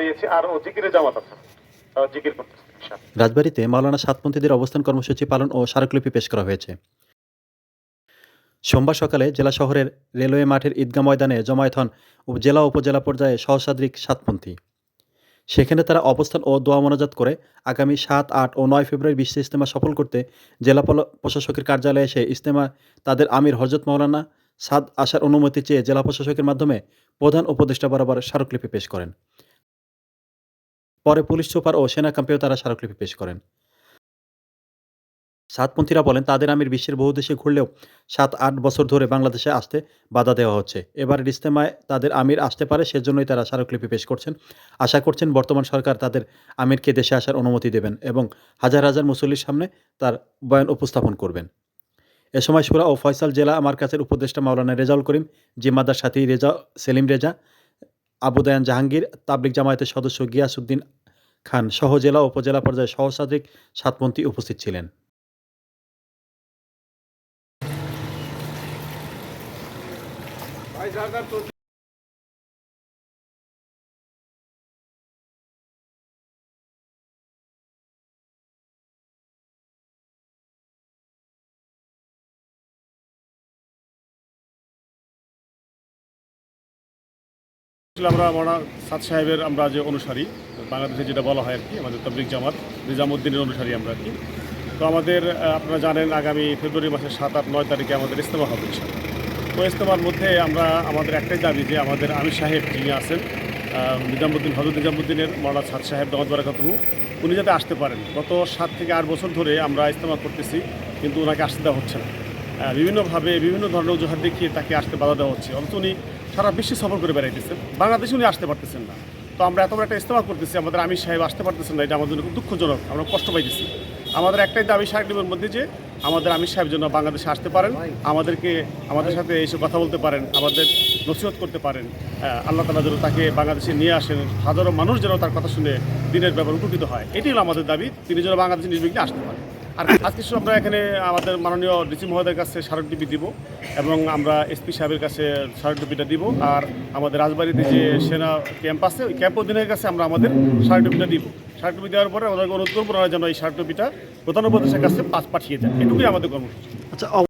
দাঁড়িয়েছি, আর ও জিকিরে জামাত আছে। জিকির করতেছে। রাজবাড়ীতে মাওলানা সাতপন্থীদের অবস্থান কর্মসূচি পালন ও স্মারকলিপি পেশ করা হয়েছে। সোমবার সকালে জেলা শহরের রেলওয়ে মাঠের ঈদগাহ ময়দানে জমায়েত হন জেলা উপজেলা পর্যায়ে সহস্রাধিক সাতপন্থী। সেখানে তারা অবস্থান ও দোয়া মনোজাত করে আগামী সাত, আট ও নয় ফেব্রুয়ারি বিশ্ব ইজতেমা সফল করতে জেলা প্রশাসকের কার্যালয়ে এসে ইজতেমা তাদের আমির হজরত মাওলানা সাদ আসার অনুমতি চেয়ে জেলা প্রশাসকের মাধ্যমে প্রধান উপদেষ্টা বরাবর স্মারকলিপি পেশ করেন। পরে পুলিশ সুপার ও সেনা ক্যাম্পেও তারা স্মারকলিপি পেশ করেন। সাতপন্থীরা বলেন, তাদের আমির বিশ্বের বহু দেশে ঘুরলেও সাত, আট বছর ধরে বাংলাদেশে আসতে বাধা দেওয়া হচ্ছে। এবার ইজতেমায় তাদের আমির আসতে পারে, সেজন্যই তারা স্মারকলিপি পেশ করছেন। আশা করছেন বর্তমান সরকার তাদের আমিরকে দেশে আসার অনুমতি দেবেন এবং হাজার হাজার মুসল্লির সামনে তার বয়ান উপস্থাপন করবেন। এ সময় সুরা ও ফয়সাল জেলা আমার কাছের উপদেষ্টা মাওলানা রেজাউল করিম, জিম্মাদার সাথী রেজা, সেলিম রেজা আবুদায়ান জাহাঙ্গীর তাবলিক জামায়াতের সদস্য গিয়াসউদ্দিন খান সহ জেলা উপজেলা পর্যায়ে সহস্রাধিক সাতমন্ত্রী উপস্থিত ছিলেন। আসলে আমরা মৌলানা সাদ সাহেবের আমরা যে অনুসারী, বাংলাদেশে যেটা বলা হয় আর কি, আমাদের তবলিক জামাত, নিজামুদ্দিনের অনুসারী আমরা আর কি। তো আমাদের আপনারা জানেন আগামী ফেব্রুয়ারি মাসের সাত আট নয় তারিখে আমাদের ইস্তেমা হবে। তো ইস্তেমার মধ্যে আমরা, আমাদের একটাই দাবি যে আমাদের আমির সাহেব যিনি আছেন নিজামুদ্দিন হজরত নিজামুদ্দিনের মৌলানা সাদ সাহেব দামদ বারাকাতহু, উনি যাতে আসতে পারেন। গত সাত থেকে আট বছর ধরে আমরা ইস্তেমা করতেছি, কিন্তু ওনাকে আসতে দেওয়া হচ্ছে না। বিভিন্নভাবে বিভিন্ন ধরনের অজুহাত দেখিয়ে তাকে আসতে বাধা দেওয়া হচ্ছে। অথচ উনি সারা বিশ্বে সফর করে বেড়াইতেছেন বাংলাদেশে উনি আসতে পারতেছেন না। তো আমরা এত বড় একটা ইস্তেমা করতেছি, আমাদের আমির সাহেব আসতে পারতেছেন না, এটা আমাদের জন্য খুব দুঃখজনক, আমরা কষ্ট পাইতেছি। আমাদের একটাই দাবি সাহেবের মধ্যে যে, আমাদের আমির সাহেব যেন বাংলাদেশে আসতে পারেন, আমাদেরকে, আমাদের সাথে এসে কথা বলতে পারেন, আমাদের নসিহত করতে পারেন আল্লাহ তালা যেন তাকে বাংলাদেশে নিয়ে আসেন, হাজারো মানুষ যেন তার কথা শুনে দিনের ব্যাপার উপকৃত হয়। এটি হলো আমাদের দাবি, তিনি যেন বাংলাদেশে নির্বিঘ্নে আসতে পারেন। আর আজকে আমরা এখানে আমাদের মাননীয় ডিসি মহোদয়ের কাছে স্মারকলিপি দিব এবং আমরা এসপি সাহেবের কাছে স্মারকলিপিটা দিব। আর আমাদের রাজবাড়িতে যে সেনা ক্যাম্প আছে, ওই ক্যাম্প অধীনের কাছে আমরা আমাদের স্মারকলিপিটা দিব। স্মারকলিপি দেওয়ার পরে আমাদেরকে অনুরোধ করব যেন এই স্মারকলিপিটা প্রধান উপদেশের কাছে পাঠিয়ে যায় এটুকুই আমাদের কর্মসূচি। আচ্ছা